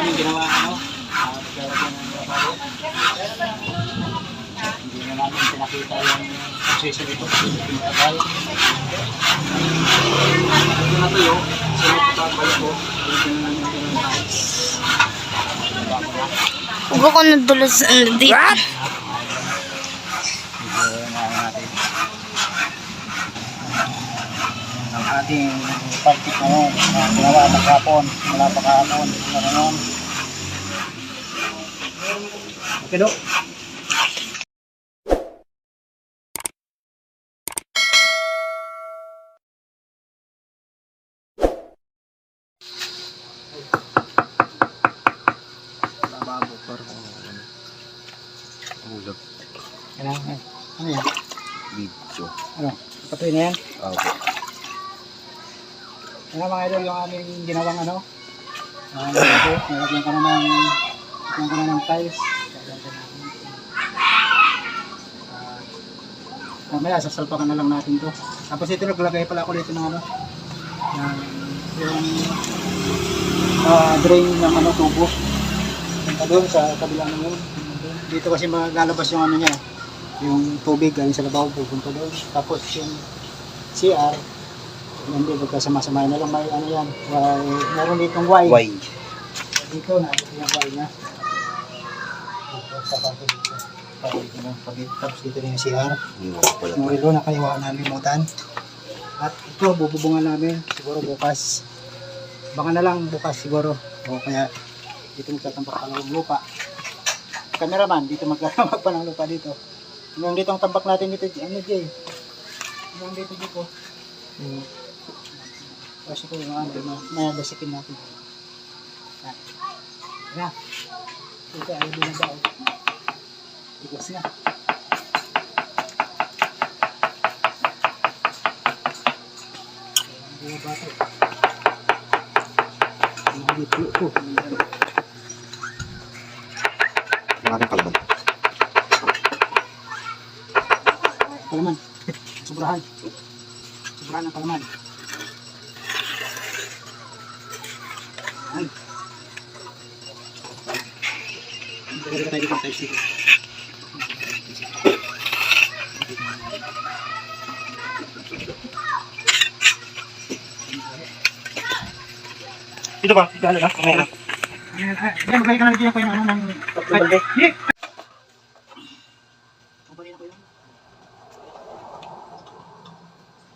aming ginawa ano, uh, paglalagyan ng trabaho. Hindi na namin pinakita yung proseso dito kasi pinatagal. Ito na tuyo, sunod pa balik ko, dito na namin ng tiles. Huwag ako nadulas sa ano dito. Medyo ano natin. Ang ating pagtik ngayon, na ginawa maghapon, wala pa kahapon, gano'n. Okay, Dok. Lababo kung ano. Ulap. Ano, ano yan? Video. Ano? Patuloy na yan? Opo. Ano mga idol yung aming ginawang ano? Uh, ito, nilagyan ko na nilagyan ko na ng tiles. Lagyan ko na ng- Ah, mamaya sasalpakan na lang natin to. Tapos ito naglagay pala ako dito ng ano ng yung ah, drain ng ano tubo. Punta doon sa kabilang ng yun. Dito kasi maglalabas yung ano niya, yung tubig galing sa labaw pupunta doon. Tapos yung CR hindi, magkasama-sama na lang may ano yan. May, meron ditong Y. Why? Dito na, yung Y na. Dito, sa parte dito. Parte dito na, pag- Tapos dito na yung CR. Yung na kayawaan namin limutan. At ito, bububungan namin siguro bukas. Baka na lang bukas siguro. O kaya dito magtatampak pa ng lupa. Cameraman, dito magtatambak pa ng lupa dito. Hanggang dito ang tambak natin dito, ano Jay? Hanggang dito dito. Hmm. Kasi ko yung ano, na, na basikin natin. Yan. Yan. Ito ay binabao. Tigas na. Mga bata. Mga dito ko. Yung aking kalaban. Kalaman. Sobrahan. Sobrahan ng kalaman. Pwede ka tayo dito tayo dito. Dito ba? Dito na. Na. Yan, magkaya ka na lagyan ko yung ano ng... Ko yun.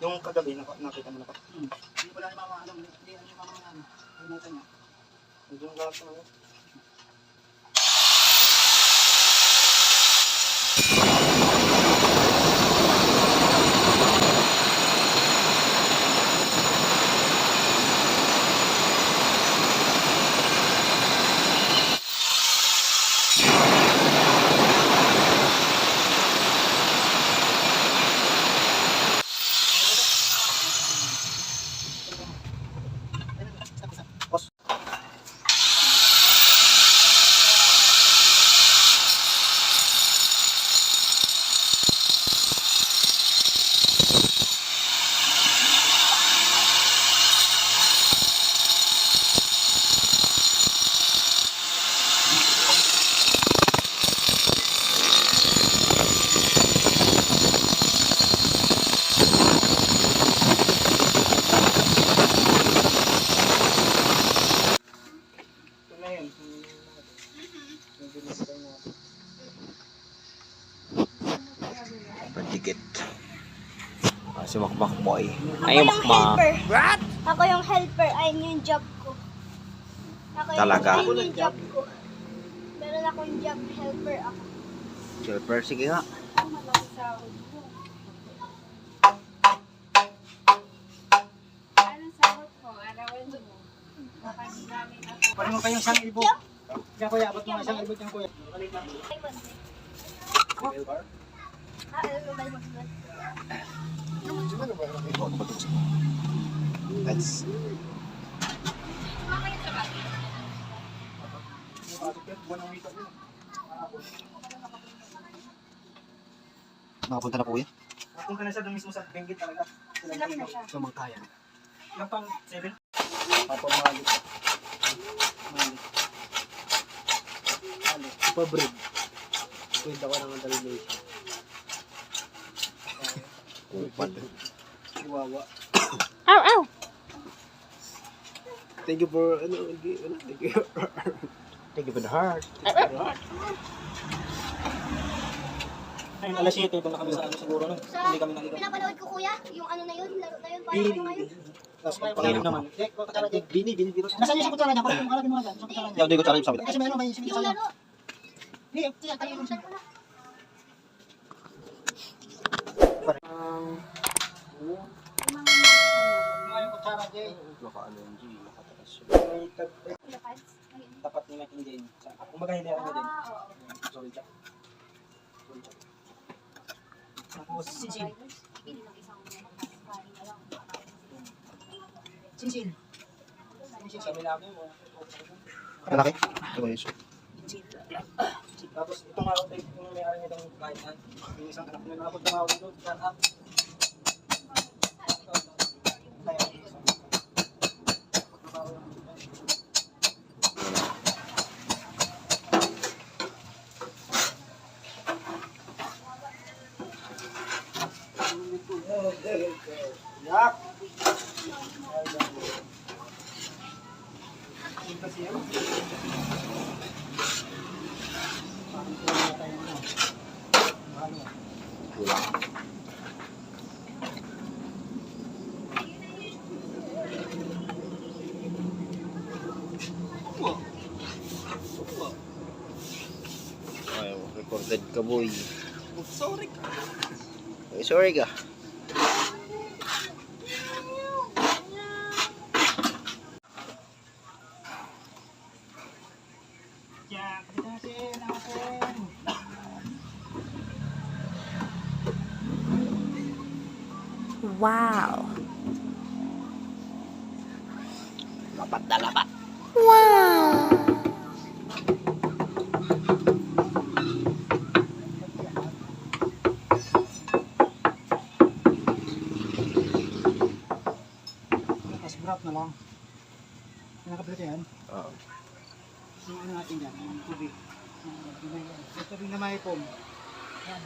Yung kagabi, nak- nakita mo na pa. Hmm. Hindi ko lang yung mga ano, hindi ano yung mga ano. Kalimutan niya. Yung lahat na. you Padikit. Ah, si Makmak Boy. Ako Ay, yung Makmak. helper. Ako yung helper. Ayun yung job ko. Ako yung, Talaga? Ayun yung job ko. Meron akong job helper ako. Silver, sige nga. Malaki sahod ko. Paano mo pa yung isang ibo? Diyan kuya, abot mo nga isang ibo dyan kuya. Ay, konti. That's Nakapunta na po yan. Punta na siya doon mismo sa Benguet talaga. Ilang na siya? Ito magkaya. Ilang pang 7? Papo malik. Malik. magpa-breed. Breed ako ng Dalmatian. Chihuahua. Ow, ow! Thank you for, ano, hindi, ano, thank you. Thank you for the heart. Ayun, alas 7, doon na kami sa ano siguro nun. Sa, Hindi kami naligaw. pinapanood ko kuya, yung ano na yun, laro na yun, paano ano ngayon? Tapos pagpangin naman. Bini, bini, bini. Nasaan yung sa kutsara niya? Parang yung kalagin mo nga dyan, sa kutsara niya. Yaw, di ko tsara yung sabit. Kasi meron, may sumita Yung laro. Hindi, tayo yung Saan ko na? Mga yung kutsara, Jay. Baka ano yung G, nakatakas? Ayun. tapat ni Mike din. Sa- Kumbaga hindi ako din. Sorry, Jack. Tapos, na sa milagay mo. Malaki? Ito ba yun? Tapos ito nga ako yung may-ari nitong kainan. Yung isang anak na napunta nga ako doon. Shut up. Yak! Yung kasi yun. Parang kulang na tayo ano. Ano? Kulang. Ay, recorded ka boy. Sorry ka. Sorry ka. Jack, dito natin, natin. Wow. Lapat na lapat. Wow. Tapos brat na lang. Nakaplit yan. Oo. Yung ano natin dyan, yung tubig. Yung tubig na may foam. Yan,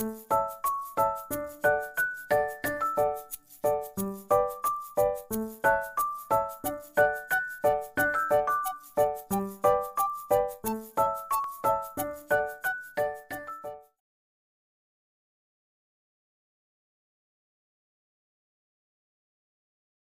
Thank you